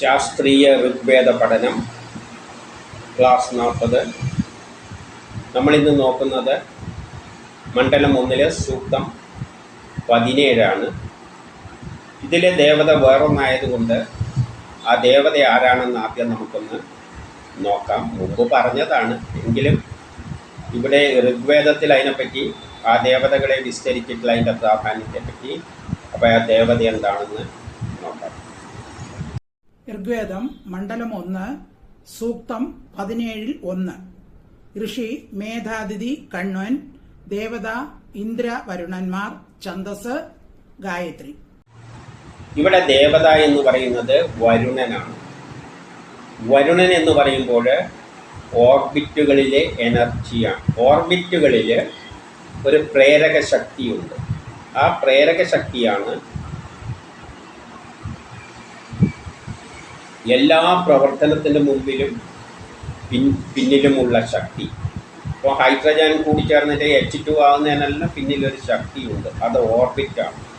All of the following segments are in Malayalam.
ശാസ്ത്രീയ ഋഗ്വേദ പഠനം ക്ലാസ് നാൽപ്പത്. നമ്മളിന്ന് നോക്കുന്നത് മണ്ഡലം ഒന്നിലെ സൂക്തം പതിനേഴാണ്. ഇതിലെ ദേവത വേറൊന്നായതുകൊണ്ട് ആ ദേവത ആരാണെന്ന് ആദ്യം നമുക്കൊന്ന് നോക്കാം. മുമ്പ് പറഞ്ഞതാണ്. എങ്കിലും ഇവിടെ ഋഗ്വേദത്തിൽ അതിനെപ്പറ്റി ആ ദേവതകളെ വിസ്തരിച്ചിട്ടുള്ള അതിന്റെ പ്രാധാന്യത്തെപ്പറ്റി അപ്പോൾ ആ ദേവത എന്താണെന്ന് ഋഗ്വേദം മണ്ഡലം ഒന്ന് സൂക്തം പതിനേഴിൽ ഒന്ന്. ഋഷി മേധാതിഥി കണ്വൻ ദേവത ഇന്ദ്ര വരുണന്മാർ ഛന്ദസ് ഗായത്രി. ഇവിടെ ദേവത എന്ന് പറയുന്നത് വരുണനാണ്. വരുണൻ എന്ന് പറയുമ്പോൾ ഓർബിറ്റുകളിലെ എനർജിയാണ്. ഓർബിറ്റുകളിൽ ഒരു പ്രേരക ശക്തിയുണ്ട് ആ പ്രേരക ശക്തിയാണ് എല്ലാ പ്രവർത്തനത്തിന്റെ മുമ്പിലും പിൻ പിന്നിലുമുള്ള ശക്തി. ഇപ്പോൾ ഹൈഡ്രജൻ കൂടിച്ചേർന്നിട്ട് എച്ച് ടു ആകുന്നതിനെല്ലാം പിന്നിലൊരു ശക്തിയുണ്ട്. അത് ഓർബിറ്റാണ്.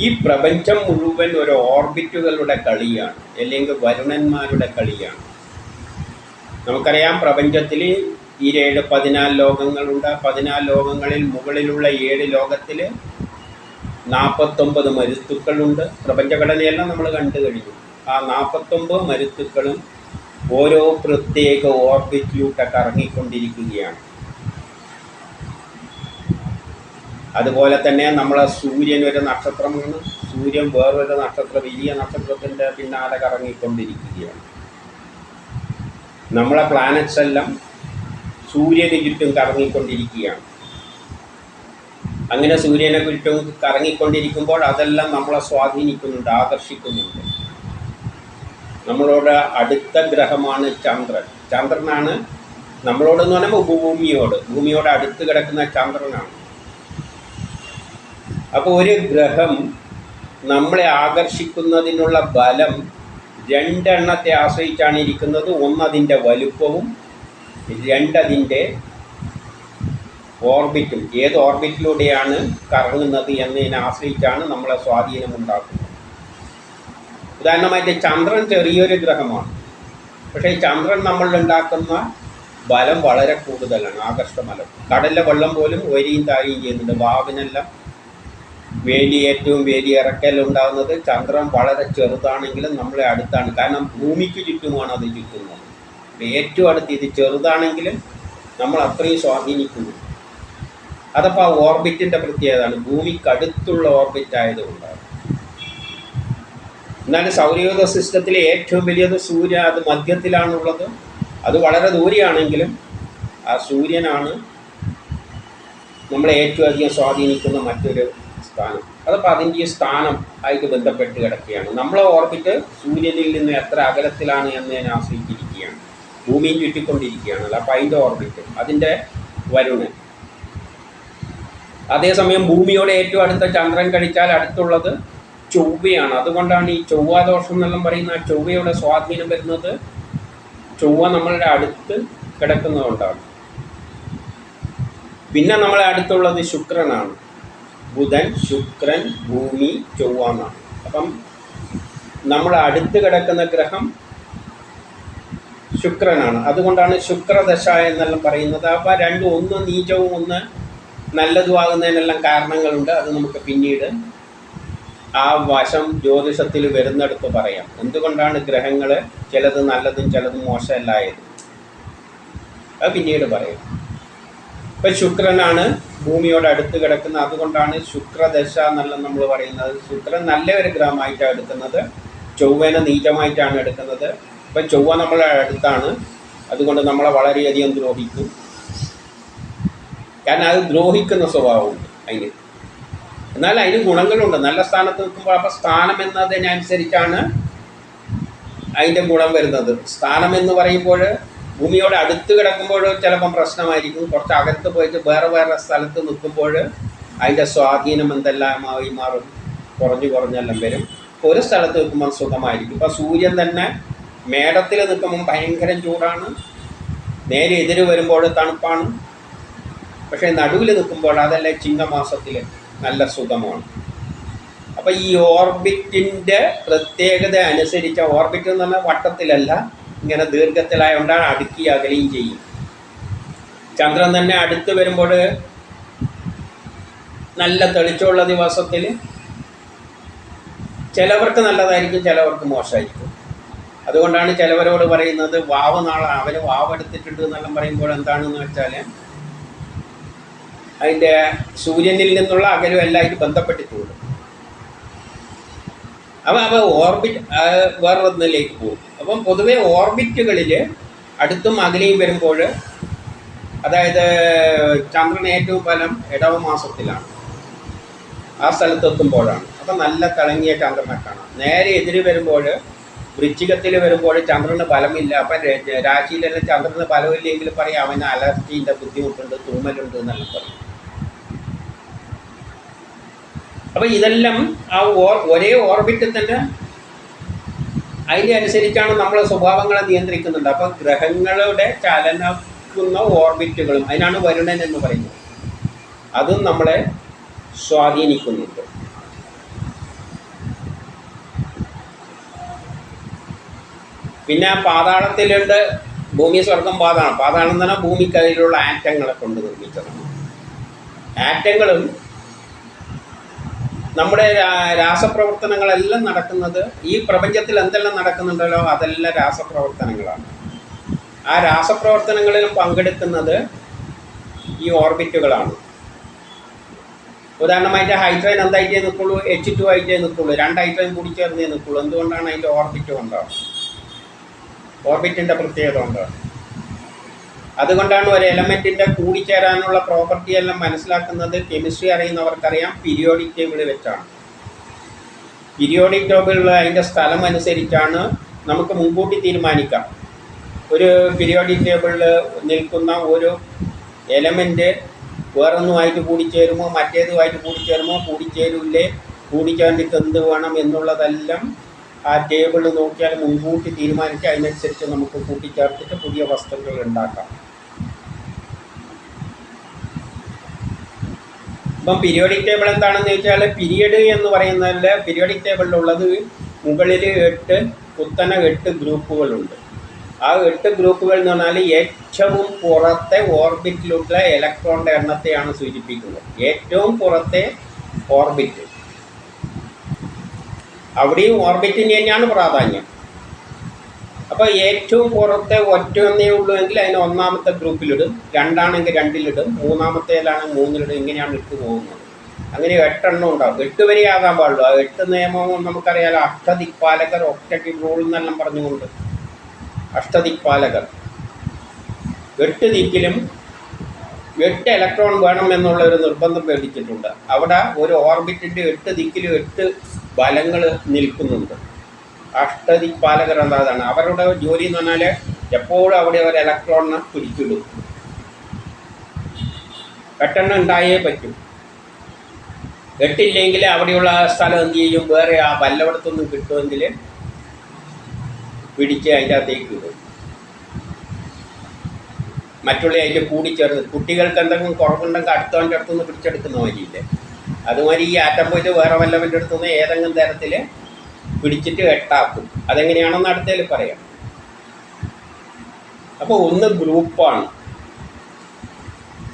ഈ പ്രപഞ്ചം മുഴുവൻ ഒരു ഓർബിറ്റുകളുടെ കളിയാണ്. അല്ലെങ്കിൽ വരുണന്മാരുടെ കളിയാണ്. നമുക്കറിയാം പ്രപഞ്ചത്തിൽ ഈ ഏഴ് പതിനാല് ലോകങ്ങളുണ്ട്. പതിനാല് ലോകങ്ങളിൽ മുകളിലുള്ള ഏഴ് ലോകത്തിൽ നാൽപ്പത്തൊമ്പത് മരുത്തുക്കളുണ്ട്. പ്രപഞ്ചഘടനയെല്ലാം നമ്മൾ കണ്ടു കഴിഞ്ഞു. ആ നാൽപ്പത്തൊമ്പത് മരുത്തുക്കളും ഓരോ പ്രത്യേക ഓർബിറ്റിലൂടെ കറങ്ങിക്കൊണ്ടിരിക്കുകയാണ് അതുപോലെ തന്നെ നമ്മളെ സൂര്യൻ ഒരു നക്ഷത്രമാണ്. സൂര്യൻ വേറൊരു നക്ഷത്രം വലിയ നക്ഷത്രത്തിന്റെ പിന്നാലെ കറങ്ങിക്കൊണ്ടിരിക്കുകയാണ്. നമ്മളെ പ്ലാനറ്റ്സ് എല്ലാം സൂര്യന് ചുറ്റും കറങ്ങിക്കൊണ്ടിരിക്കുകയാണ്. അങ്ങനെ സൂര്യനെ ചുറ്റും കറങ്ങിക്കൊണ്ടിരിക്കുമ്പോൾ അതെല്ലാം നമ്മളെ സ്വാധീനിക്കുന്നുണ്ട് ആകർഷിക്കുന്നുണ്ട്. നമ്മളോട് അടുത്ത ഗ്രഹമാണ് ചന്ദ്രൻ. ചന്ദ്രനാണ് നമ്മളോടെന്ന് പറയുമ്പോൾ ഭൂമിയോട്. ഭൂമിയോട് അടുത്ത് കിടക്കുന്ന ചന്ദ്രനാണ്. അപ്പോൾ ഒരു ഗ്രഹം നമ്മളെ ആകർഷിക്കുന്നതിനുള്ള ബലം രണ്ടെണ്ണത്തെ ആശ്രയിച്ചാണ് ഇരിക്കുന്നത്. ഒന്നതിന്റെ വലുപ്പവും രണ്ടതിന്റെ ഓർബിറ്റും. ഏത് ഓർബിറ്റിലൂടെയാണ് കറങ്ങുന്നത് എന്നതിനെ ആശ്രയിച്ചാണ് നമ്മളെ സ്വാധീനം ഉണ്ടാക്കുന്നത് ഉദാഹരണമായിട്ട് ചന്ദ്രൻ ചെറിയൊരു ഗ്രഹമാണ്. പക്ഷേ ചന്ദ്രൻ നമ്മളിലുണ്ടാക്കുന്ന ബലം വളരെ കൂടുതലാണ് ആകർഷബലം കടലിലെ വെള്ളം പോലും ഒരിയും താഴെയും ചെയ്യുന്നുണ്ട്. വാവിനെല്ലാം വേലി ഏറ്റവും വേലി ചന്ദ്രൻ വളരെ ചെറുതാണെങ്കിലും നമ്മളെ അടുത്താണ്. കാരണം ഭൂമിക്ക് ചുറ്റുമാണ് അത് ചുറ്റുന്നത്. ഏറ്റവും അടുത്ത് ഇത് ചെറുതാണെങ്കിലും നമ്മൾ അത്രയും സ്വാധീനിക്കുന്നു. അതപ്പോൾ ആ ഓർബിറ്റിന്റെ പ്രത്യേകതയാണ് ഭൂമിക്കടുത്തുള്ള ഓർബിറ്റ് ആയതുകൊണ്ടാണ്. എന്നാൽ സൗരയൂഥ സിസ്റ്റത്തിലെ ഏറ്റവും വലിയത് സൂര്യ അത് മധ്യത്തിലാണുള്ളത്. അത് വളരെ ദൂരെയാണെങ്കിലും ആ സൂര്യനാണ് നമ്മളെ ഏറ്റവും അധികം സ്വാധീനിക്കുന്ന മറ്റൊരു സ്ഥാനം. അതപ്പോൾ അതിന്റെ സ്ഥാനം ആയിട്ട് ബന്ധപ്പെട്ട് കിടക്കുകയാണ്. നമ്മളെ ഓർബിറ്റ് സൂര്യനിൽ നിന്ന് എത്ര അകലത്തിലാണ് എന്നതിനെ ആശ്രയിച്ചിരിക്കുകയാണ്. ഭൂമിയും ചുറ്റിക്കൊണ്ടിരിക്കുകയാണല്ലോ അപ്പോൾ അതിന്റെ ഓർബിറ്റ് അതിന്റെ വരുണൻ അതേസമയം ഭൂമിയോട് ഏറ്റവും അടുത്ത ചന്ദ്രൻ കഴിച്ചാൽ അടുത്തുള്ളത് ചൊവ്വയാണ്. അതുകൊണ്ടാണ് ഈ ചൊവ്വാദോഷം എന്നെല്ലാം പറയുന്ന ആ ചൊവ്വയുടെ സ്വാധീനം വരുന്നത് ചൊവ്വ നമ്മളുടെ അടുത്ത് കിടക്കുന്നതുകൊണ്ടാണ്. പിന്നെ നമ്മളെ അടുത്തുള്ളത് ശുക്രനാണ്. ബുധൻ ശുക്രൻ ഭൂമി ചൊവ്വ എന്നാണ്. അപ്പം നമ്മളെ അടുത്ത് കിടക്കുന്ന ഗ്രഹം ശുക്രനാണ്. അതുകൊണ്ടാണ് ശുക്രദശ എന്നെല്ലാം പറയുന്നത്. അപ്പോൾ രണ്ടും ഒന്ന് നീചവും ഒന്ന് നല്ലതുമാകുന്നതിനെല്ലാം കാരണങ്ങളുണ്ട്. അത് നമുക്ക് പിന്നീട് ആ വശം ജ്യോതിഷത്തിൽ വരുന്നിടത്ത് പറയാം. എന്തുകൊണ്ടാണ് ഗ്രഹങ്ങൾ ചിലത് നല്ലതും ചിലതും മോശമല്ലായത്? അത് പിന്നീട് പറയാം. ഇപ്പം ശുക്രനാണ് ഭൂമിയോട് അടുത്ത് കിടക്കുന്ന അതുകൊണ്ടാണ് ശുക്രദശ എന്നല്ല നമ്മൾ പറയുന്നത്. ശുക്രൻ നല്ല ഒരു ഗ്രഹമായിട്ടാണ് എടുക്കുന്നത്. ചൊവ്വനെ നീചമായിട്ടാണ് എടുക്കുന്നത്. ഇപ്പം ചൊവ്വ നമ്മളെ അടുത്താണ്. അതുകൊണ്ട് നമ്മളെ വളരെയധികം ദ്രോഹിക്കും. കാരണം അത് ദ്രോഹിക്കുന്ന സ്വഭാവമുണ്ട് അതിന്. എന്നാൽ അതിന് ഗുണങ്ങളുണ്ട്. നല്ല സ്ഥാനത്ത് നിൽക്കുമ്പോൾ അപ്പോൾ സ്ഥാനം എന്നതിനനുസരിച്ചാണ് അതിന്റെ ഗുണം വരുന്നത്. സ്ഥാനം എന്ന് പറയുമ്പോൾ ഭൂമിയോട് അടുത്ത് കിടക്കുമ്പോൾ ചിലപ്പം പ്രശ്നമായിരിക്കും. കുറച്ച് അകത്ത് പോയിട്ട് വേറെ വേറെ സ്ഥലത്ത് നിൽക്കുമ്പോൾ അതിന്റെ സ്വാധീനം എന്തെല്ലാമായി മാറും? കുറഞ്ഞു കുറഞ്ഞെല്ലാം വരും. ഒരു സ്ഥലത്ത് നിൽക്കുമ്പോൾ സുഖമായിരിക്കും. ഇപ്പോൾ സൂര്യൻ തന്നെ മേടത്തിൽ നിൽക്കുമ്പോൾ ഭയങ്കര ചൂടാണ്. നേരെ എതിര് വരുമ്പോൾ തണുപ്പാണ്. പക്ഷേ നടുവിൽ നിൽക്കുമ്പോൾ അതല്ലേ ചിങ്ങമാസത്തിൽ നല്ല സുഖമാണ്. അപ്പോൾ ഈ ഓർബിറ്റിന്റെ പ്രത്യേകത അനുസരിച്ച് ഓർബിറ്റ് എന്ന് പറഞ്ഞാൽ വട്ടത്തിലല്ല ഇങ്ങനെ ദീർഘത്തിലായതുകൊണ്ടാണ് അടുക്കി അകലെയും ചെയ്യും ചന്ദ്രൻ തന്നെ അടുത്ത് വരുമ്പോൾ നല്ല തെളിച്ചമുള്ള ദിവസത്തിൽ ചിലവർക്ക് നല്ലതായിരിക്കും ചിലവർക്ക് മോശമായിരിക്കും. അതുകൊണ്ടാണ് ചിലവരോട് പറയുന്നത് വാവ് നാളെ അവന് വാവ് എടുത്തിട്ടുണ്ട് എന്നെല്ലാം പറയുമ്പോൾ എന്താണെന്ന് വെച്ചാൽ അതിന്റെ സൂര്യനിൽ നിന്നുള്ള അകലും എല്ലായിട്ട് ബന്ധപ്പെട്ടിട്ടുണ്ട് അപ്പം അവ ഓർബിറ്റ് വേറൊന്നിലേക്ക് പോകും. അപ്പം പൊതുവേ ഓർബിറ്റുകളിൽ അടുത്തും അകലെയും വരുമ്പോൾ അതായത് ചന്ദ്രൻ ഏറ്റവും ഫലം ഇടവ മാസത്തിലാണ്. ആ സ്ഥലത്തെത്തുമ്പോഴാണ് അപ്പം നല്ല തിളങ്ങിയ ചന്ദ്രനെ കാണാം. നേരെ എതിര് വരുമ്പോൾ വൃശ്ചികത്തിൽ വരുമ്പോൾ ചന്ദ്രന് ഫലമില്ല. അപ്പം രാശിയിലെല്ലാം ചന്ദ്രന് ഫലമില്ലെങ്കിൽ പറയാം അവന് അലർജീന്റെ ബുദ്ധിമുട്ടുണ്ട് തൂമലുണ്ട് എന്നെല്ലാം പറയും. അപ്പം ഇതെല്ലാം ആ ഒരേ ഓർബിറ്റിൽ തന്നെ അതിന്റെ അനുസരിച്ചാണ് നമ്മളെ സ്വഭാവങ്ങളെ നിയന്ത്രിക്കുന്നുണ്ട്. അപ്പോൾ ഗ്രഹങ്ങളുടെ ചലനക്കുന്ന ഓർബിറ്റുകളും അതിനാണ് വരുണൻ എന്ന് പറയുന്നത്. അതും നമ്മളെ സ്വാധീനിക്കുന്നുണ്ട്. പിന്നെ പാതാളത്തിലുണ്ട് ഭൂമി സ്വർഗം പാതാളം. പാതാളം പറഞ്ഞാൽ ഭൂമിക്കതിലുള്ള ആറ്റങ്ങളെ കൊണ്ട് നിർമ്മിച്ചതാണ്. ആറ്റങ്ങളും നമ്മുടെ രാസപ്രവർത്തനങ്ങളെല്ലാം നടക്കുന്നത് ഈ പ്രപഞ്ചത്തിൽ എന്തെല്ലാം നടക്കുന്നുണ്ടല്ലോ അതെല്ലാം രാസപ്രവർത്തനങ്ങളാണ്. ആ രാസപ്രവർത്തനങ്ങളിൽ പങ്കെടുക്കുന്നത് ഈ ഓർബിറ്റുകളാണ്. ഉദാഹരണമായിട്ട് ഹൈഡ്രജൻ എന്തായിട്ടേ നിൽക്കുള്ളൂ? എച്ച് ടു ആയിട്ടേ നിൽക്കുള്ളൂ. രണ്ട് ഹൈഡ്രജൻ കൂടി ചേർന്നേ നിൽക്കുള്ളൂ. എന്തുകൊണ്ടാണ് അതിന്റെ ഓർബിറ്റ് കൊണ്ടാണ്? ഓർബിറ്റിന്റെ പ്രത്യേകത കൊണ്ടാണ്. അതുകൊണ്ടാണ് ഒരു എലമെന്റിന്റെ കൂടിച്ചേരാനുള്ള പ്രോപ്പർട്ടി എല്ലാം മനസ്സിലാക്കുന്നത്. കെമിസ്ട്രി അറിയുന്നവർക്കറിയാം. പീരിയോഡിക് ടേബിൾ വെച്ചാണ്. പീരിയോഡിക് ടേബിളിൽ അതിന്റെ സ്ഥലം അനുസരിച്ചാണ് നമുക്ക് മുൻകൂട്ടി തീരുമാനിക്കാം. ഒരു പീരിയോഡിക് ടേബിളിൽ നിൽക്കുന്ന ഒരു എലമെന്റ് വേറൊന്നുമായിട്ട് കൂടിച്ചേരുമോ മറ്റേതുമായിട്ട് കൂടിച്ചേരുമോ കൂടിച്ചേരില്ലേ കൂടിച്ചേർന്നിട്ട് എന്ത് വേണം എന്നുള്ളതെല്ലാം ആ ടേബിൾ നോക്കിയാൽ മുൻകൂട്ടി തീരുമാനിച്ച് അതിനനുസരിച്ച് നമുക്ക് കൂട്ടിച്ചേർത്തിട്ട് പുതിയ വസ്തുക്കൾ ഉണ്ടാക്കാം. ഇപ്പം പീരിയോഡിക് ടേബിൾ എന്താണെന്ന് ചോദിച്ചാൽ പീരിയഡ് എന്ന് പറയുന്നതിൽ പീരിയോഡിക് ടേബിളിലുള്ളത് മുകളിൽ എട്ട് കുത്തന എട്ട് ഗ്രൂപ്പുകളുണ്ട്. ആ എട്ട് ഗ്രൂപ്പുകൾ എന്ന് പറഞ്ഞാൽ ഏറ്റവും പുറത്തെ ഓർബിറ്റിലുള്ള ഇലക്ട്രോണിന്റെ എണ്ണത്തെയാണ് സൂചിപ്പിക്കുന്നത്. ഏറ്റവും പുറത്തെ ഓർബിറ്റ് അവിടെയും ഓർബിറ്റിന് തന്നെയാണ് പ്രാധാന്യം. അപ്പോൾ ഏറ്റവും പുറത്തെ ഒറ്റ ഒന്നേ ഉള്ളൂ എങ്കിൽ അതിന് ഒന്നാമത്തെ ഗ്രൂപ്പിലിടും. രണ്ടാണെങ്കിൽ രണ്ടിലിടും. മൂന്നാമത്തേലാണ് മൂന്നിലിടും. ഇങ്ങനെയാണ് ഇട്ട് പോകുന്നത്. അങ്ങനെ എട്ടെണ്ണം ഉണ്ടാവും എട്ട് വരെ ആകാൻ പാടുള്ളൂ. ആ എട്ട് നിയമവും നമുക്കറിയാലോ. അഷ്ടദിക്പാലകർ ഒക്ടറ്റിവ് റൂൾ എന്നെല്ലാം പറഞ്ഞുകൊണ്ട്. അഷ്ടദിക്പാലകർ. എട്ട് ദിക്കിലും എട്ട് ഇലക്ട്രോൺ വേണം എന്നുള്ള ഒരു നിർബന്ധം പേടിച്ചിട്ടുണ്ട്. അവിടെ ഒരു ഓർബിറ്റിന്റെ എട്ട് ദിക്കിലും എട്ട് ബലങ്ങൾ നിൽക്കുന്നുണ്ട്. അഷ്ടദിക്പാലകർ എന്നതാണ് അവരുടെ ജോലി എന്ന് പറഞ്ഞാൽ എപ്പോഴും അവിടെ അവർ ഇലക്ട്രോണിനെ പിടിച്ചിടും. പെട്ടെന്ന് ഉണ്ടായേ പറ്റും. കെട്ടില്ലെങ്കിൽ അവിടെയുള്ള സ്ഥലം എന്ത് ചെയ്യും? വേറെ ആ വല്ലവിടത്തൊന്നും കിട്ടുമെങ്കിൽ പിടിച്ച് അതിന്റെ അകത്തേക്ക് ഇടും. മറ്റുള്ള അതിന്റെ കൂടിച്ചേർന്ന് കുട്ടികൾക്ക് എന്തെങ്കിലും കുറവുണ്ടെങ്കിൽ അടുത്തവന്റെ അടുത്തുനിന്ന് പിടിച്ചെടുക്കുന്ന വഴിയില്ലേ അതുമാതിരി ഈ ആറ്റം പോയിട്ട് വേറെ വല്ലവന്റെ അടുത്തുനിന്ന് ഏതെങ്കിലും തരത്തിൽ പിടിച്ചിട്ട് എട്ടാക്കും അതെങ്ങനെയാണെന്ന് അടുത്തതിൽ പറയാം. അപ്പോൾ ഒന്ന് ഗ്രൂപ്പാണ്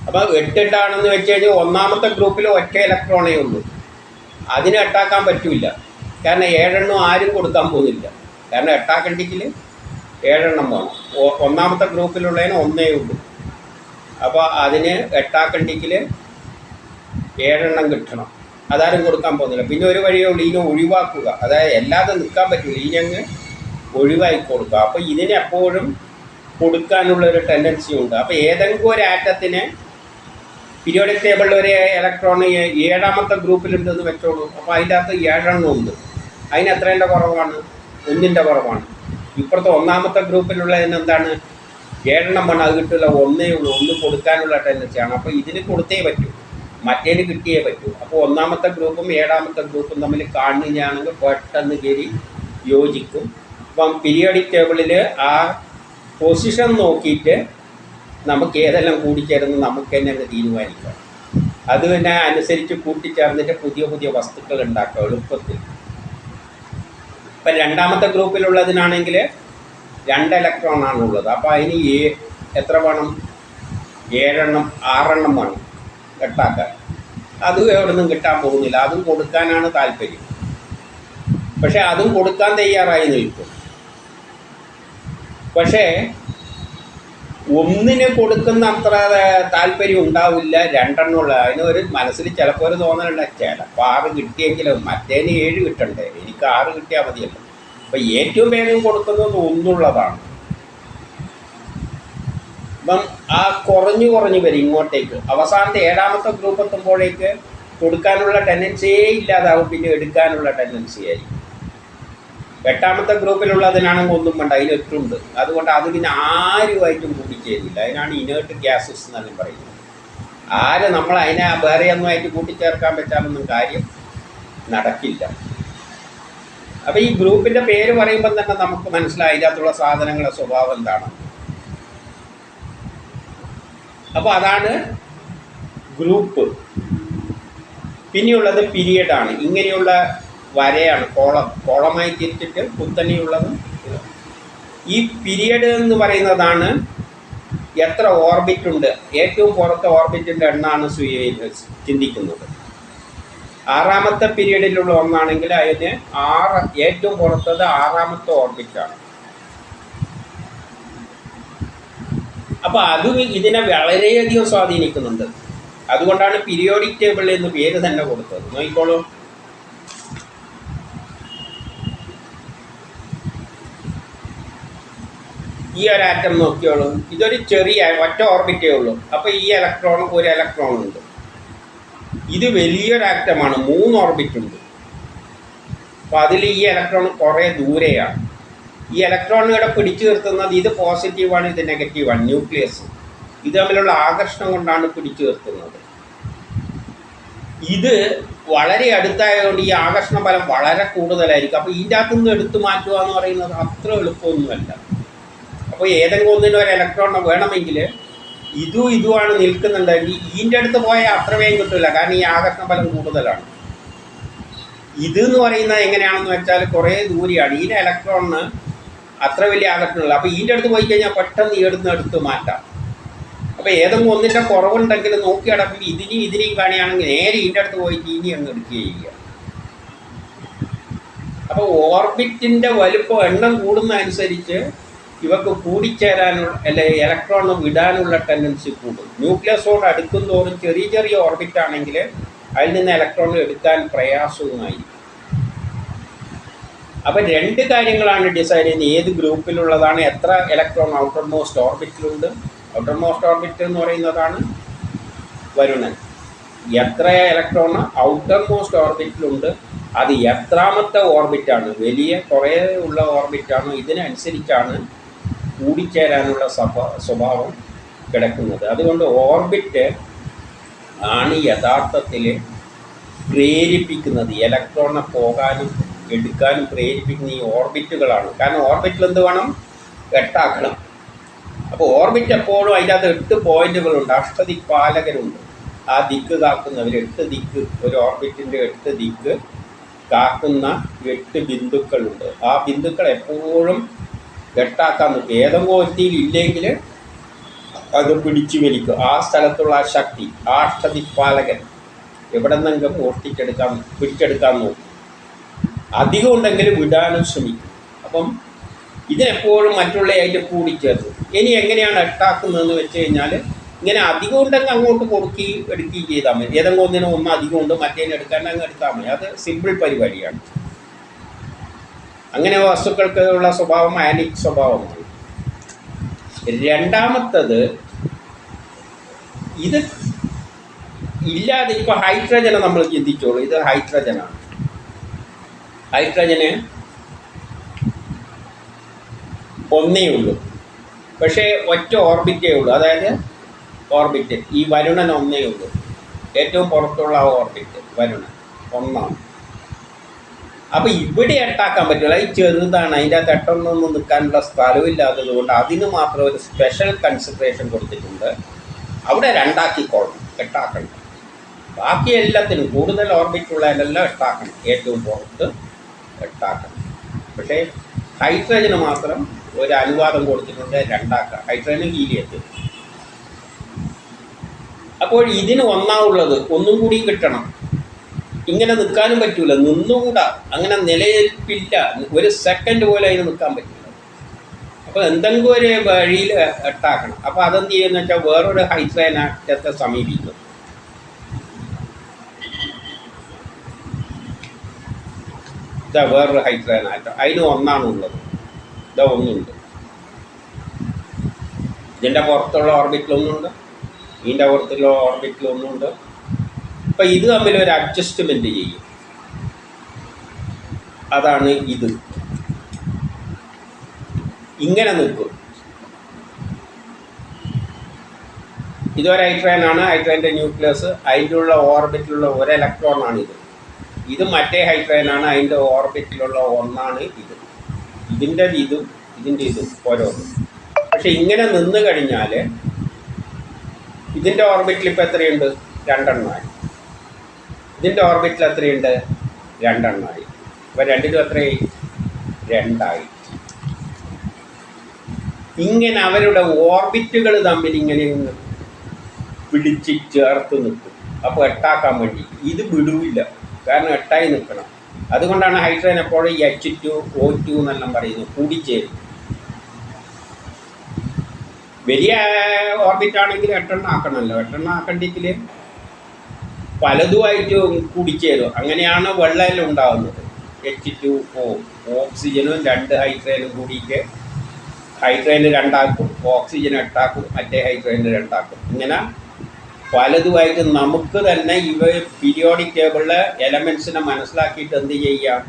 അപ്പോൾ എട്ടെട്ടാണെന്ന് വെച്ച് കഴിഞ്ഞാൽ ഒന്നാമത്തെ ഗ്രൂപ്പിൽ ഒറ്റ ഇലക്ട്രോണേ ഉള്ളൂ. അതിന് എട്ടാക്കാൻ പറ്റില്ല. കാരണം ഏഴെണ്ണം ആരും കൊടുക്കാൻ പോകുന്നില്ല. കാരണം എട്ടാക്കണ്ടെങ്കിൽ ഏഴെണ്ണം വേണം. ഒന്നാമത്തെ ഗ്രൂപ്പിലുള്ളതിന് ഒന്നേ ഉള്ളൂ. അപ്പോൾ അതിന് എട്ടാക്കണ്ടെങ്കിൽ ഏഴെണ്ണം കിട്ടണം. അതാരും കൊടുക്കാൻ പോകുന്നില്ല. പിന്നെ ഒരു വഴിയേ ഉള്ളൂ ഇതിനെ ഒഴിവാക്കുക. അതായത് അല്ലാതെ നിൽക്കാൻ പറ്റില്ല ഇതിനങ്ങ് ഒഴിവാക്കി കൊടുക്കുക. അപ്പോൾ ഇതിനെപ്പോഴും കൊടുക്കാനുള്ള ഒരു ടെൻഡൻസി ഉണ്ട്. അപ്പോൾ ഏതെങ്കിലും ഒരു ആറ്റത്തിന് പീരിയോഡിക് ടേബിളിൽ ഒരു ഇലക്ട്രോൺ ഏഴാമത്തെ ഗ്രൂപ്പിലുണ്ടെന്ന് വെച്ചോളൂ. അപ്പോൾ അതിന്റെ അകത്ത് ഏഴെണ്ണം ഉണ്ട്. അതിന് എത്രേന്റെ കുറവാണ്? ഒന്നിന്റെ കുറവാണ്. ഇപ്പുറത്തെ ഒന്നാമത്തെ ഗ്രൂപ്പിലുള്ളതിന് എന്താണ്? ഏഴെണ്ണം വേണം. അത് കിട്ടില്ല ഒന്നേ ഉള്ളൂ. ഒന്ന് കൊടുക്കാനുള്ള ടെൻഡൻസിയാണ് അപ്പോൾ ഇതിന് കൊടുത്തേ പറ്റൂ. മറ്റേന് കിട്ടിയേ പറ്റൂ. അപ്പോൾ ഒന്നാമത്തെ ഗ്രൂപ്പും ഏഴാമത്തെ ഗ്രൂപ്പും തമ്മിൽ കാണുകയാണെങ്കിൽ പെട്ടെന്ന് കയറി യോജിക്കും. അപ്പം പീരിയോഡിക് ടേബിളിൽ ആ പൊസിഷൻ നോക്കിയിട്ട് നമുക്ക് ഏതെല്ലാം കൂടിച്ചേരുന്ന് നമുക്ക് തന്നെ അത് തീരുമാനിക്കാം. അത് തന്നെ അനുസരിച്ച് കൂട്ടിച്ചേർന്നിട്ട് പുതിയ പുതിയ വസ്തുക്കൾ ഉണ്ടാക്കുക എളുപ്പത്തിൽ. ഇപ്പം രണ്ടാമത്തെ ഗ്രൂപ്പിലുള്ളതിനാണെങ്കിൽ രണ്ട് ഇലക്ട്രോൺ ആണുള്ളത്. ഉള്ളത് അപ്പോൾ അതിന് എത്ര വേണം? ഏഴെണ്ണം ആറെണ്ണം വേണം. എട്ടാക്കാൻ അതും എവിടെ നിന്നും കിട്ടാൻ പോകുന്നില്ല. അതും കൊടുക്കാനാണ് താല്പര്യം. പക്ഷെ അതും കൊടുക്കാൻ തയ്യാറായി നിൽക്കും. പക്ഷേ ഒന്നിന് കൊടുക്കുന്ന അത്ര താല്പര്യം ഉണ്ടാവില്ല രണ്ടെണ്ണമുള്ള. അതിന് ഒരു മനസ്സിൽ ചിലപ്പോൾ ഒരു തോന്നലുണ്ട് ചിലപ്പോൾ ആറ് കിട്ടിയെങ്കിലും? മറ്റേന് ഏഴ് കിട്ടണ്ടേ? എനിക്ക് ആറ് കിട്ടിയാൽ മതിയല്ലോ. അപ്പം ഏറ്റവും വേഗം കൊടുക്കുന്നത് ഒന്നുള്ളതാണ്. അപ്പം ആ കുറഞ്ഞു കുറഞ്ഞു വരും ഇങ്ങോട്ടേക്ക്. അവസാനത്തെ ഏഴാമത്തെ ഗ്രൂപ്പ് എത്തുമ്പോഴേക്ക് കൊടുക്കാനുള്ള ടെൻഡൻസിയേ ഇല്ലാതാവും. പിന്നെ എടുക്കാനുള്ള ടെൻഡൻസി ആയിരിക്കും. എട്ടാമത്തെ ഗ്രൂപ്പിലുള്ളതിനാണെങ്കിൽ ഒന്നും വേണ്ട അതിന് എട്ടുണ്ട് അതുകൊണ്ട് അത് പിന്നെ ആരുമായിട്ടും കൂട്ടിച്ചേരില്ല. അതിനാണ് ഇനേർട്ട് ഗ്യാസസ് എന്നെല്ലാം പറയുന്നത്. ആര് നമ്മൾ അതിനെ വേറെ ഒന്നുമായിട്ട് കൂട്ടിച്ചേർക്കാൻ പറ്റാമെന്നും കാര്യം നടക്കില്ല. അപ്പം ഈ ഗ്രൂപ്പിന്റെ പേര് പറയുമ്പം തന്നെ നമുക്ക് മനസ്സിലായി. അതിനകത്തുള്ള സാധനങ്ങളുടെ സ്വഭാവം എന്താണ്? അപ്പോൾ അതാണ് ഗ്രൂപ്പ്. പിന്നെയുള്ളത് പീരിയഡാണ് ഇങ്ങനെയുള്ള വരയാണ്. കോളം കോളമായി തിരിച്ചിട്ട് കുത്തനെയുള്ളത് ഈ പീരിയഡ് എന്ന് പറയുന്നതാണ് എത്ര ഓർബിറ്റ് ഉണ്ട്. ഏറ്റവും പുറത്തെ ഓർബിറ്റിന്റെ എണ്ണാണ് സൂര്യയിൽ ചിന്തിക്കുന്നത്. ആറാമത്തെ പീരീഡിലുള്ള ഒന്നാണെങ്കിൽ അതിന് ആറ് ഏറ്റവും പുറത്തത് ആറാമത്തെ ഓർബിറ്റാണ് അപ്പോൾ അതും ഇതിനെ വളരെയധികം സ്വാധീനിക്കുന്നുണ്ട്. അതുകൊണ്ടാണ് പീരിയോഡിക് ടേബിൾ എന്ന് പേര് തന്നെ കൊടുത്തത്. നോക്കിക്കോളൂ. ഈ ഒരു ആറ്റം നോക്കിയോളൂ. ഇതൊരു ചെറിയ ഒറ്റ ഓർബിറ്റേ ഉള്ളൂ. അപ്പോൾ ഈ ഇലക്ട്രോൺ ഒരു ഇലക്ട്രോൺ ഉണ്ട്. ഇത് വലിയൊരു ആറ്റമാണ് മൂന്ന് ഓർബിറ്റ് ഉണ്ട്. അപ്പോൾ അതിൽ ഈ ഇലക്ട്രോൺ കുറേ ദൂരെയാണ്. ഈ ഇലക്ട്രോണുകളെ പിടിച്ചു നിർത്തുന്നത് ഇത് പോസിറ്റീവാണ് ഇത് നെഗറ്റീവാണ് ന്യൂക്ലിയസ് ഇത് തമ്മിലുള്ള ആകർഷണം കൊണ്ടാണ് പിടിച്ചു നിർത്തുന്നത്. ഇത് വളരെ അടുത്തായതുകൊണ്ട് ഈ ആകർഷണ ഫലം വളരെ കൂടുതലായിരിക്കും. അപ്പോൾ ഇതിന്റെ അകത്തു നിന്ന് എടുത്തു മാറ്റുക എന്ന് പറയുന്നത് അത്ര എളുപ്പമൊന്നുമല്ല. അപ്പോൾ ഏതെങ്കിലും ഒന്നിന് ഒരു ഇലക്ട്രോൺ വേണമെങ്കിൽ ഇതും ഇതുമാണ് നിൽക്കുന്നുണ്ടെങ്കിൽ ഇതിന്റെ അടുത്ത് പോയാൽ അത്ര വേഗം കിട്ടില്ല കാരണം ഈ ആകർഷണ ഫലം കൂടുതലാണ്. ഇത് എന്ന് പറയുന്നത് എങ്ങനെയാണെന്ന് വെച്ചാൽ കുറേ ദൂരെയാണ്. ഈ ഇലക്ട്രോണിന് അത്ര വലിയ ആകർഷണമുള്ളത് അപ്പോൾ ഇതിന്റെ അടുത്ത് പോയി കഴിഞ്ഞാൽ പെട്ടെന്ന് ഇവിടുന്ന് എടുത്ത് മാറ്റാം. അപ്പോൾ ഏതെങ്കിലും ഒന്നിന്റെ കുറവുണ്ടെങ്കിൽ നോക്കി അടക്കുമ്പോൾ ഇതിനെയും ഇതിനെയും കാണുകയാണെങ്കിൽ നേരെ ഇതിന്റെ അടുത്ത് പോയിട്ട് ഇനി അങ്ങ് എടുക്കുകയും ചെയ്യുക അപ്പോൾ ഓർബിറ്റിന്റെ വലുപ്പം എണ്ണം കൂടുന്നതനുസരിച്ച് ഇവക്ക് കൂടിച്ചേരാനുള്ള അല്ലെ ഇലക്ട്രോൺ വിടാനുള്ള ടെൻഡൻസി കൂടും. ന്യൂക്ലിയസോട് അടുക്കും തോറും ചെറിയ ചെറിയ ഓർബിറ്റ് ആണെങ്കിൽ അതിൽ നിന്ന് ഇലക്ട്രോൺ എടുക്കാൻ പ്രയാസവുമായിരിക്കും. അപ്പം രണ്ട് കാര്യങ്ങളാണ് ഡിസൈഡ് ചെയ്യുന്നത്. ഏത് ഗ്രൂപ്പിലുള്ളതാണ് എത്ര ഇലക്ട്രോൺ ഔട്ടർ മോസ്റ്റ് ഓർബിറ്റിലുണ്ട് ഔട്ടർ മോസ്റ്റ് ഓർബിറ്റ് എന്ന് പറയുന്നതാണ് വരുണൻ എത്ര ഇലക്ട്രോൺ ഔട്ടർ മോസ്റ്റ് ഓർബിറ്റിലുണ്ട് അത് എത്രാമത്തെ ഓർബിറ്റാണ്? വലിയ കുറേ ഉള്ള ഓർബിറ്റാണ്. ഇതിനനുസരിച്ചാണ് കൂടിച്ചേരാനുള്ള സ്വഭാ സ്വഭാവം കിടക്കുന്നത്. അതുകൊണ്ട് ഓർബിറ്റ് ആണ് യഥാർത്ഥത്തിൽ പ്രേരിപ്പിക്കുന്നത്. ഇലക്ട്രോണെ പോകാനും എടുക്കാനും പ്രേരിപ്പിക്കുന്ന ഈ ഓർബിറ്റുകളാണ്. കാരണം ഓർബിറ്റിൽ എന്ത് വേണം? എട്ടാക്കണം അപ്പോൾ ഓർബിറ്റ് എപ്പോഴും അതിന്റെ അകത്ത് എട്ട് പോയിന്റുകളുണ്ട്. അഷ്ടദിക്പാലകരുണ്ട് ആ ദിക്ക് കാക്കുന്നവർ എട്ട് ദിക്ക് ഒരു ഓർബിറ്റിന്റെ എട്ട് ദിക്ക് കാക്കുന്ന എട്ട് ബിന്ദുക്കളുണ്ട്. ആ ബിന്ദുക്കൾ എപ്പോഴും എട്ടാക്കാൻ നിൽക്കും. ഏതെങ്കിലും ഒരുത്തിയിൽ ഇല്ലെങ്കിൽ അത് പിടിച്ചു വലിക്കും. ആ സ്ഥലത്തുള്ള ആ ശക്തി ആ അഷ്ടദിക്പാലകൻ എവിടെ നിന്നെങ്കിലും മോഷ്ടിച്ചെടുക്കാൻ പിടിച്ചെടുക്കാൻ നോക്കും. അധികം ഉണ്ടെങ്കിൽ വിടാനും ശ്രമിക്കും. അപ്പം ഇതിനെപ്പോഴും മറ്റുള്ളവയായിട്ട് കൂടി ചേർത്ത് ഇനി എങ്ങനെയാണ് എട്ടാക്കുന്നതെന്ന് വെച്ച് കഴിഞ്ഞാൽ ഇങ്ങനെ അധികം ഉണ്ടെങ്കിൽ അങ്ങോട്ട് കൊടുക്കുകയും എടുക്കുകയും ചെയ്താൽ മതി. ഏതെങ്കിലും ഒന്നിനും ഒന്ന് അധികം ഉണ്ട് മറ്റേതിന് എടുക്കാൻ അങ്ങ് എടുത്താൽ മതി. അത് സിമ്പിൾ പരിപാടിയാണ്. അങ്ങനെ വസ്തുക്കൾക്ക് ഉള്ള സ്വഭാവം ആനിക് സ്വഭാവമാണ്. രണ്ടാമത്തത് ഇത് ഇല്ലാതെ ഇപ്പൊ ഹൈഡ്രജനെ നമ്മൾ ചിന്തിച്ചോളൂ. ഇത് ഹൈഡ്രജനാണ്. ഹൈഡ്രജന് ഒന്നേ ഉള്ളൂ പക്ഷേ ഒറ്റ ഓർബിറ്റേ ഉള്ളൂ. അതായത് ഓർബിറ്റ്. ഈ വരുണൻ ഒന്നേ ഉള്ളൂ. ഏറ്റവും പുറത്തുള്ള ഓർബിറ്റ് വരുണൻ. ഒന്നാണ്. അപ്പോൾ ഇവിടെ എട്ടാക്കാൻ പറ്റില്ല. ഈ ചെറുതാണ്. അതിന്റെ അകത്ത് എട്ടൊന്നൊന്നും നിൽക്കാനുള്ള സ്ഥലമില്ലാത്തത് കൊണ്ട് അതിന് മാത്രം ഒരു സ്പെഷ്യൽ കൺസിഡറേഷൻ കൊടുത്തിട്ടുണ്ട്. അവിടെ രണ്ടാക്കിക്കോളണം. എട്ടാക്കണം. ബാക്കി എല്ലാത്തിനും കൂടുതൽ ഓർബിറ്റുള്ളതിനെല്ലാം എട്ടാക്കണം. ഏറ്റവും പുറത്ത് എട്ടാക്കണം പക്ഷേ ഹൈഡ്രജന് മാത്രം ഒരു അനുവാദം കൊടുത്തിട്ടുണ്ട് രണ്ടാക്കാം ഹൈഡ്രജനും ഹീലിയത്തിൽ. അപ്പോൾ ഇതിന് ഒന്നാവുള്ളത് ഒന്നും കൂടി കിട്ടണം. ഇങ്ങനെ നിൽക്കാനും പറ്റൂല. നിന്നുകൂടാ. അങ്ങനെ നിലനിൽപ്പില്ല. ഒരു സെക്കൻഡ് പോലെ അതിന് നിൽക്കാൻ പറ്റില്ല അപ്പോൾ എന്തെങ്കിലും ഒരു വഴിയിൽ എട്ടാക്കണം അപ്പോൾ അതെന്ത് ചെയ്യുന്ന വെച്ചാൽ വേറൊരു ഹൈഡ്രജനത്തെ സമീപിക്കും. ഇതാ വേറൊരു ഹൈഡ്രജൻ ആറ്റം. അതിന് ഒന്നാണ് ഉള്ളത് ഇതാ ഒന്നുണ്ട്. ഇതിന്റെ പുറത്തുള്ള ഓർബിറ്റിലൊന്നുണ്ട് ഇതിന്റെ പുറത്തുള്ള ഓർബിറ്റിലൊന്നുണ്ട് അപ്പം ഇത് തമ്മിൽ ഒരു അഡ്ജസ്റ്റ്മെന്റ് ചെയ്യും. അതാണ് ഇത്. ഇങ്ങനെ നിൽക്കും. ഇതൊരു ഹൈഡ്രജനാണ് ഹൈഡ്രജന്റെ ന്യൂക്ലിയസ് അതിന്റെ ഉള്ള ഓർബിറ്റിലുള്ള ഒരു ഇലക്ട്രോണാണ് ഇത് മറ്റേ ഹൈഡ്രജനാണ് അതിന്റെ ഓർബിറ്റിലുള്ള ഒന്നാണ് ഇത്. ഇതിന്റെ ഇതും ഇതിന്റെ ഇതും ഓരോന്നും പക്ഷെ ഇങ്ങനെ നിന്ന് കഴിഞ്ഞാൽ ഇതിന്റെ ഓർബിറ്റിൽ ഇപ്പോൾ എത്രയുണ്ട്? രണ്ടെണ്ണമായി. ഇതിന്റെ ഓർബിറ്റിൽ എത്രയുണ്ട്? രണ്ടെണ്ണമായി. അപ്പോൾ രണ്ടിലും എത്രയായി? രണ്ടായി. ഇങ്ങനെ അവരുടെ ഓർബിറ്റുകൾ തമ്മിൽ ഇങ്ങനെ പിടിച്ച് ചേർത്ത് നിൽക്കും. അപ്പോൾ എട്ടാക്കാൻ വേണ്ടി ഇത് വിടൂല്ല. കാരണം എട്ടായി നിൽക്കണം. അതുകൊണ്ടാണ് ഹൈഡ്രജൻ എപ്പോഴും എച്ച് ടു ഒ ടു എന്നെല്ലാം പറയുന്നത് കൂടിച്ചേരും. വലിയ ഓർബിറ്റ് ആണെങ്കിൽ എട്ടെണ്ണം ആക്കണമല്ലോ. എട്ടെണ്ണം ആക്കണ്ടെങ്കിൽ പലതുമായിട്ട് കൂടിച്ചേരും. അങ്ങനെയാണ് വെള്ളം ഉണ്ടാകുന്നത് എച്ച് ടു ഒ ഓക്സിജനും രണ്ട് ഹൈഡ്രജനും കൂടിയിട്ട് ഹൈഡ്രജന് രണ്ടാക്കും ഓക്സിജൻ എട്ടാക്കും മറ്റേ ഹൈഡ്രജന് രണ്ടാക്കും. ഇങ്ങനെ പലതുമായിട്ട് നമുക്ക് തന്നെ ഇവ പീരിയോഡിക് ടേബിളിലെ എലമെൻസിനെ മനസ്സിലാക്കിയിട്ട് എന്ത് ചെയ്യാം?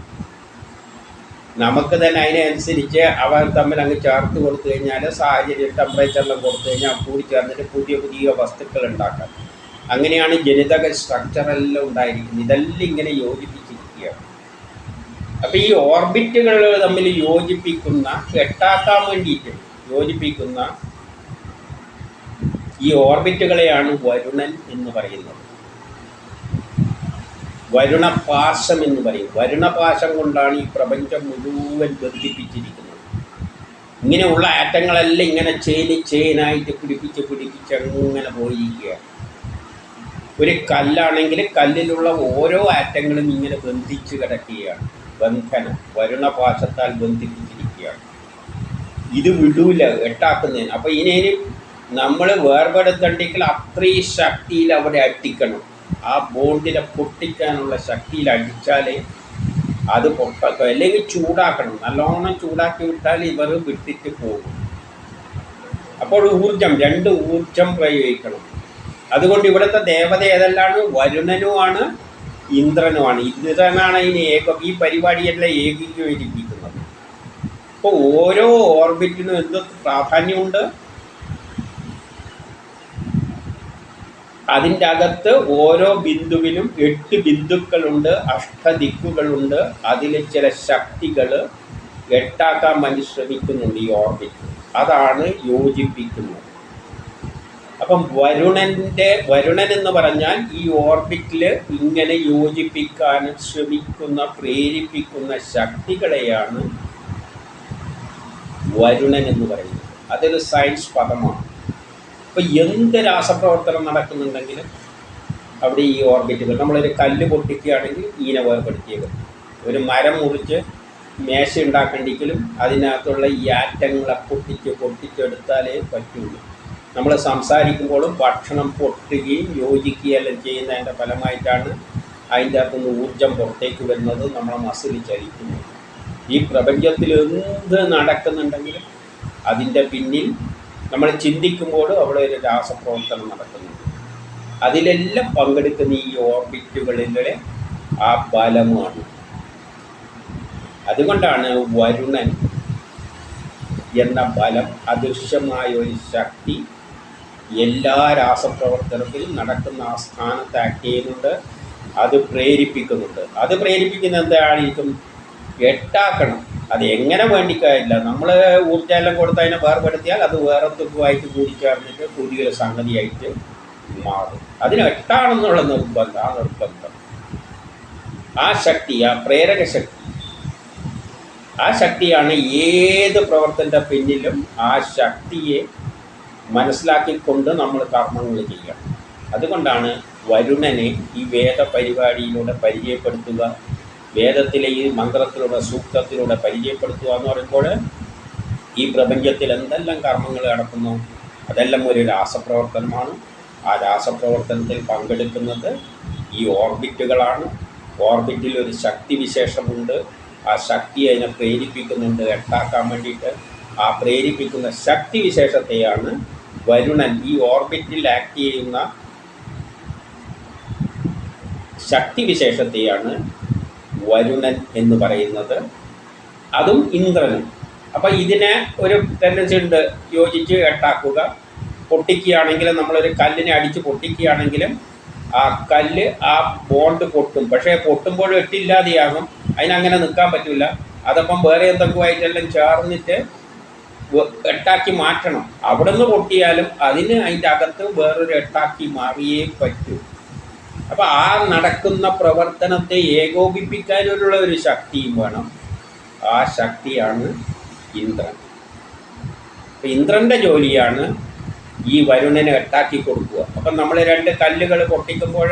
നമുക്ക് തന്നെ അതിനനുസരിച്ച് അവർ തമ്മിൽ അങ്ങ് ചേർത്ത് കൊടുത്തു കഴിഞ്ഞാൽ സാഹചര്യം ടെമ്പറേച്ചറിലും കൊടുത്തു കഴിഞ്ഞാൽ കൂടി ചേർന്നിട്ട് പുതിയ പുതിയ വസ്തുക്കൾ ഉണ്ടാക്കാം. അങ്ങനെയാണ് ജനിതക സ്ട്രക്ചറെല്ലാം ഉണ്ടായിരിക്കുന്നത്. ഇതെല്ലാം ഇങ്ങനെ യോജിപ്പിച്ചിരിക്കുകയാണ്. അപ്പോൾ ഈ ഓർബിറ്റുകൾ തമ്മിൽ യോജിപ്പിക്കുന്ന കെട്ടാക്കാൻ വേണ്ടിയിട്ട് യോജിപ്പിക്കുന്ന ഈ ഓർബിറ്റുകളെയാണ് വരുണൻ എന്ന് പറയുന്നത്. വരുണപാശം എന്ന് പറയും. വരുണപാശം കൊണ്ടാണ് ഈ പ്രപഞ്ചം മുഴുവൻ ബന്ധിപ്പിച്ചിരിക്കുന്നത്. ഇങ്ങനെയുള്ള ആറ്റങ്ങളെല്ലാം ഇങ്ങനെ ചെയിന് ചെയിനായിട്ട് പിടിപ്പിച്ച് പിടിപ്പിച്ച് അങ്ങനെ പോയിരിക്കുകയാണ് ഒരു കല്ലാണെങ്കിൽ കല്ലിലുള്ള ഓരോ ആറ്റങ്ങളും ഇങ്ങനെ ബന്ധിച്ച് കിടക്കുകയാണ്. ബന്ധനം വരുണപാശത്താൽ ബന്ധിപ്പിച്ചിരിക്കുകയാണ്. ഇത് വിടൂല എട്ടാക്കുന്നതിന്. അപ്പോൾ ഇതിനെ നമ്മൾ വേർപെടുത്തണ്ടെങ്കിൽ അത്രയും ശക്തിയിൽ അവിടെ അടിക്കണം. ആ ബോണ്ടിനെ പൊട്ടിക്കാനുള്ള ശക്തിയിൽ അടിച്ചാലേ അത് പൊട്ടക്കും അല്ലെങ്കിൽ ചൂടാക്കണം. നല്ലോണം ചൂടാക്കി വിട്ടാൽ ഇവർ വിട്ടിട്ട് പോകും. അപ്പോൾ ഊർജം രണ്ട് ഊർജം പ്രയോഗിക്കണം. അതുകൊണ്ട് ഇവിടുത്തെ ദേവത ഏതെല്ലാണ് വരുണനുമാണ് ഇന്ദ്രനുമാണ്. ഇന്ദ്രനാണ് ഇതിന് ഏക ഈ പരിപാടിയെല്ലാം ഏകീകരിപ്പിക്കുന്നത്. അപ്പോൾ ഓരോ ഓർബിറ്റിനും എന്ത് പ്രാധാന്യമുണ്ട്? അതിന്റെ അകത്ത് ഓരോ ബിന്ദുവിലും എട്ട് ബിന്ദുക്കളുണ്ട് അഷ്ടദിക്കുകളുണ്ട്. അതിൽ ചില ശക്തികൾ എട്ടാക്കാൻ വേണ്ടി ശ്രമിക്കുന്നുണ്ട് ഈ ഓർബിറ്റ്. അതാണ് യോജിപ്പിക്കുന്നത്. അപ്പം വരുണന്റെ വരുണൻ എന്ന് പറഞ്ഞാൽ ഈ ഓർബിറ്റിൽ ഇങ്ങനെ യോജിപ്പിക്കാൻ ശ്രമിക്കുന്ന പ്രേരിപ്പിക്കുന്ന ശക്തികളെയാണ് വരുണൻ എന്ന് പറയുന്നത്. അതൊരു സയൻസ് പദമാണ്. അപ്പോൾ എന്ത് രാസപ്രവർത്തനം നടക്കുന്നുണ്ടെങ്കിലും അവിടെ ഈ ഓർബിറ്റുകൾ നമ്മളൊരു കല്ല് പൊട്ടിക്കുകയാണെങ്കിൽ ഈനെ വേർപെടുത്തിയത് ഒരു മരം മുറിച്ച് മേശ ഉണ്ടാക്കേണ്ടെങ്കിലും അതിനകത്തുള്ള ഈ ആറ്റങ്ങളെ പൊട്ടിച്ച് പൊട്ടിച്ചെടുത്താലേ പറ്റുള്ളൂ. നമ്മൾ സംസാരിക്കുമ്പോഴും ഭക്ഷണം പൊട്ടുകയും യോജിക്കുകയെല്ലാം ചെയ്യുന്നതിന്റെ ഫലമായിട്ടാണ് അതിന്റെ അകത്തുനിന്ന് ഊർജം പുറത്തേക്ക് വരുന്നത് നമ്മളെ മസിൽ ചലിക്കുന്നത്. ഈ പ്രപഞ്ചത്തിൽ എന്ത് നടക്കുന്നുണ്ടെങ്കിലും അതിന്റെ പിന്നിൽ നമ്മൾ ചിന്തിക്കുമ്പോൾ അവിടെ ഒരു രാസപ്രവർത്തനം നടക്കുന്നു അതിലെല്ലാം പങ്കെടുക്കുന്ന ഈ ഓർബിറ്റുകളിലെ ആ ബലമാണ്. അതുകൊണ്ടാണ് വരുണൻ എന്ന ബലം അദൃശ്യമായ ഒരു ശക്തി എല്ലാ രാസപ്രവർത്തനത്തിലും നടക്കുന്ന ആ സ്ഥാനത്ത് ആക്ട് ചെയ്യുന്നുണ്ട്. അത് പ്രേരിപ്പിക്കുന്നുണ്ട്. അത് പ്രേരിപ്പിക്കുന്ന എന്തായിരിക്കും? എട്ടാക്കണം. അത് എങ്ങനെ വേണ്ടിക്കായില്ല നമ്മൾ ഊർജമെല്ലാം കൊടുത്ത് അതിനെ വേർപെടുത്തിയാൽ അത് വേറെ തുകമായിട്ട് കൂടിച്ചേർന്നിട്ട് പുതിയൊരു സംഗതിയായിട്ട് മാറും. അതിന് എട്ടാണെന്നുള്ള നിർബന്ധം ആ നിർബന്ധം. ആ ശക്തി ആ പ്രേരക ശക്തി. ആ ശക്തിയാണ് ഏത് പ്രവർത്തനത്തെ പിന്നിലും ആ ശക്തിയെ മനസ്സിലാക്കിക്കൊണ്ട് നമ്മൾ കർമ്മങ്ങൾ ചെയ്യണം അതുകൊണ്ടാണ് വരുണനെ ഈ വേദ പരിപാടിയിലൂടെ പരിചയപ്പെടുത്തുക വേദത്തിലെ ഈ മന്ത്രത്തിലൂടെ സൂക്തത്തിലൂടെ പരിചയപ്പെടുത്തുക എന്ന് പറയുമ്പോൾ ഈ പ്രപഞ്ചത്തിൽ എന്തെല്ലാം കർമ്മങ്ങൾ നടക്കുന്നു അതെല്ലാം ഒരു രാസപ്രവർത്തനമാണ്. ആ രാസപ്രവർത്തനത്തിൽ പങ്കെടുക്കുന്നത് ഈ ഓർബിറ്റുകളാണ്. ഓർബിറ്റിൽ ഒരു ശക്തി വിശേഷമുണ്ട്. ആ ശക്തി അതിനെ പ്രേരിപ്പിക്കുന്നുണ്ട് എട്ടാക്കാൻ വേണ്ടിയിട്ട്. ആ പ്രേരിപ്പിക്കുന്ന ശക്തി വിശേഷത്തെയാണ് വരുണൻ ഈ ഓർബിറ്റിൽ ആക്ട് ചെയ്യുന്ന ശക്തി വിശേഷത്തെയാണ് വരുണൻ എന്ന് പറയുന്നത്. അതും ഇന്ദ്രനും. അപ്പം ഇതിനെ ഒരു ടെൻഡൻസി ഉണ്ട്. യോജിച്ച് എട്ടാക്കുക. പൊട്ടിക്കുകയാണെങ്കിലും നമ്മളൊരു കല്ലിനെ അടിച്ച് പൊട്ടിക്കുകയാണെങ്കിലും ആ കല്ല് ആ ബോണ്ട് പൊട്ടും. പക്ഷേ പൊട്ടുമ്പോൾ എട്ടില്ലാതെയാകും. അതിനങ്ങനെ നിൽക്കാൻ പറ്റില്ല അതപ്പം വേറെ എന്തെങ്കിലും ആയിട്ടെല്ലാം ചേർന്നിട്ട് എട്ടാക്കി മാറ്റണം. അവിടെ നിന്ന് പൊട്ടിയാലും അതിന് അതിന്റെ അകത്ത് വേറൊരു എട്ടാക്കി മാറിയേ പറ്റൂ. അപ്പം ആ നടക്കുന്ന പ്രവർത്തനത്തെ ഏകോപിപ്പിക്കാനുള്ള ഒരു ശക്തിയും വേണം. ആ ശക്തിയാണ് ഇന്ദ്രൻ. ഇന്ദ്രന്റെ ജോലിയാണ് ഈ വരുണനെ എട്ടാക്കി കൊടുക്കുക. അപ്പം നമ്മൾ രണ്ട് കല്ലുകൾ പൊട്ടിക്കുമ്പോൾ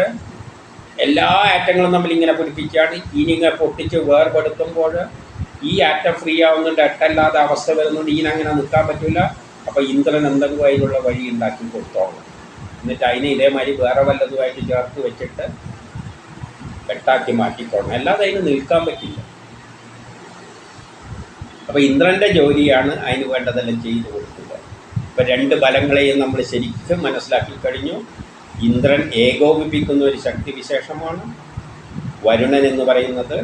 എല്ലാ ആറ്റങ്ങളും നമ്മൾ ഇങ്ങനെ പിടിപ്പിച്ചാണ് ഇനിങ്ങനെ പൊട്ടിച്ച് വേർപെടുത്തുമ്പോൾ ഈ ആറ്റം ഫ്രീ ആവുന്നുണ്ട്. എട്ടല്ലാതെ അവസ്ഥ വരുന്നുണ്ട്. ഇനി അങ്ങനെ നിൽക്കാൻ പറ്റില്ല അപ്പോൾ ഇന്ദ്രൻ എന്തെങ്കിലും അതിനുള്ള വഴി ഉണ്ടാക്കി കൊടുത്തോളണം എന്നിട്ട് അതിനെ ഇതേമാതിരി വേറെ വല്ലതുമായിട്ട് ചേർത്ത് വെച്ചിട്ട് കെട്ടാക്കി മാറ്റിക്കോണം അല്ലാതെ അതിന് നിൽക്കാൻ പറ്റില്ല. അപ്പോൾ ഇന്ദ്രന്റെ ജോലിയാണ് അതിന് വേണ്ടതെല്ലാം ചെയ്തു കൊടുക്കുക. ഇപ്പം രണ്ട് ബലങ്ങളെയും നമ്മൾ ശരിക്കും മനസ്സിലാക്കി കഴിഞ്ഞു. ഇന്ദ്രൻ ഏകോപിപ്പിക്കുന്ന ഒരു ശക്തി വിശേഷമാണ്. വരുണൻ എന്ന് പറയുന്നത്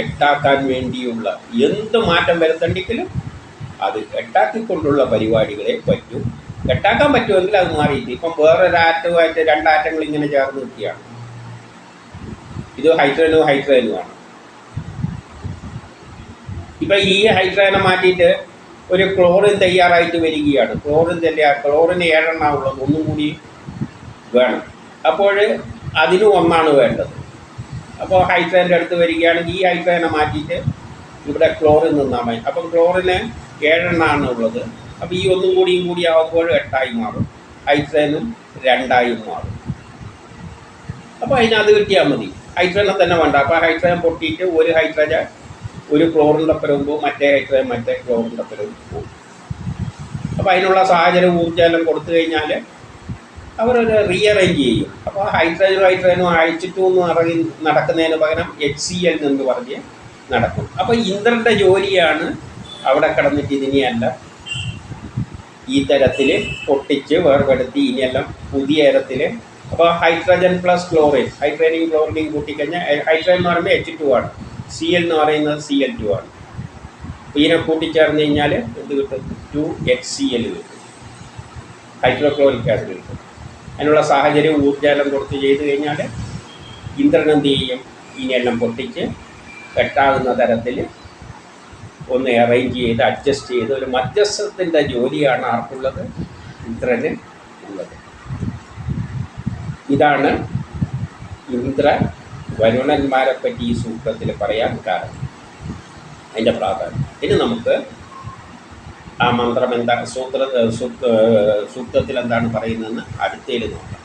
എട്ടാക്കാൻ വേണ്ടിയുള്ള എന്ത് മാറ്റം വരുത്തണ്ടെങ്കിലും അത് എട്ടാക്കിക്കൊണ്ടുള്ള പരിപാടികളെ പറ്റൂ. എട്ടാക്കാൻ പറ്റുമെങ്കിൽ അത് മാറിയിട്ട്. ഇപ്പം വേറൊരാറ്റവുമായിട്ട് രണ്ടാറ്റങ്ങൾ ഇങ്ങനെ ചേർന്ന് നിൽക്കുകയാണ്. ഇത് ഹൈഡ്രജനും ഹൈഡ്രജനുമാണ് ഇപ്പം ഈ ഹൈഡ്രജനെ മാറ്റിയിട്ട് ഒരു ക്ലോറിൻ തയ്യാറായിട്ട് വരികയാണ്. ക്ലോറിൻ തയ്യാർ ക്ലോറിന് ഏഴെണ്ണ ഉള്ളത്. ഒന്നും കൂടി വേണം. അപ്പോൾ അതിനും ഒന്നാണ് വേണ്ടത്. അപ്പോൾ ഹൈഡ്രജന്റെ അടുത്ത് വരികയാണെങ്കിൽ ഈ ഹൈഡ്രജനെ മാറ്റിയിട്ട് ഇവിടെ ക്ലോറിൻ നിന്നാൽ മതി. അപ്പം ക്ലോറിന് ഏഴെണ്ണമാണ് ഉള്ളത്. അപ്പോൾ ഈ ഒന്നും കൂടിയും കൂടി ആകുമ്പോൾ എട്ടായി മാറും. ഹൈഡ്രജനും രണ്ടായും മാറും. അപ്പോൾ അതിനത് കിട്ടിയാൽ മതി. ഹൈഡ്രജനെ തന്നെ വേണ്ട. അപ്പോൾ ഹൈഡ്രജൻ പൊട്ടിയിട്ട് ഒരു ഹൈഡ്രജൻ ഒരു ക്ലോറിന്റെ ഒപ്പരം പോകും. മറ്റേ ഹൈഡ്രജൻ മറ്റേ ക്ലോറിന്റെ ഒപ്പരം പോകും. അപ്പോൾ അതിനുള്ള സാഹചര്യം ഊർജമെല്ലാം കൊടുത്തു കഴിഞ്ഞാൽ അവരൊരു റീഅറേഞ്ച് ചെയ്യും. അപ്പോൾ ഹൈഡ്രജനും ഹൈഡ്രജനും അയച്ചിട്ടു എന്ന് ഇറങ്ങി നടക്കുന്നതിന് പകരം എച്ച് സി എൽ എന്ന് പറഞ്ഞ് നടക്കും. അപ്പോൾ ഇന്ദ്രന്റെ ജോലിയാണ് അവിടെ കിടന്നിട്ട് ഇതിനെയല്ല ഈ തരത്തിൽ പൊട്ടിച്ച് വേർപെടുത്തി. ഇനിയെല്ലാം പുതിയ തരത്തിൽ അപ്പോൾ ഹൈഡ്രജൻ പ്ലസ് ക്ലോറിൻ. ഹൈഡ്രജനും ക്ലോറിനും കൂട്ടിക്കഴിഞ്ഞാൽ ഹൈഡ്രജൻ എന്ന് പറയുമ്പോൾ എച്ച് ടു ആണ്. സി എൽ എന്ന് പറയുന്നത് സി എൽ ടു ആണ് ഇതിനെ കൂട്ടിച്ചേർന്ന് കഴിഞ്ഞാൽ എന്ത് കിട്ടും? ടു എച്ച് സി എൽ കിട്ടും. ഹൈഡ്രോക്ലോറിക് ആസിഡ് കിട്ടും. അതിനുള്ള സാഹചര്യം ഊർജാലം കൊടുത്ത് ചെയ്ത് കഴിഞ്ഞാൽ ഇന്ദ്രൻ എന്ത് ചെയ്യും? ഇനിയെല്ലാം പൊട്ടിച്ച് കെട്ടാകുന്ന തരത്തിൽ ഒന്ന് അറേഞ്ച് ചെയ്ത് അഡ്ജസ്റ്റ് ചെയ്ത് ഒരു മധ്യസ്ഥത്തിന്റെ ജോലിയാണ് ആർക്കുള്ളത്? ഇന്ദ്രന് ഉള്ളത്. ഇതാണ് ഇന്ദ്ര വരുണന്മാരെ പറ്റി ഈ സൂത്രത്തിൽ പറയാൻ കാരണം. അതിന്റെ പ്രാധാന്യം. ഇനി നമുക്ക് ആ മന്ത്രം എന്താ സൂത്ര സൂക്തത്തിൽ എന്താണ് പറയുന്നതെന്ന് അടുത്തേൽ നോക്കാം.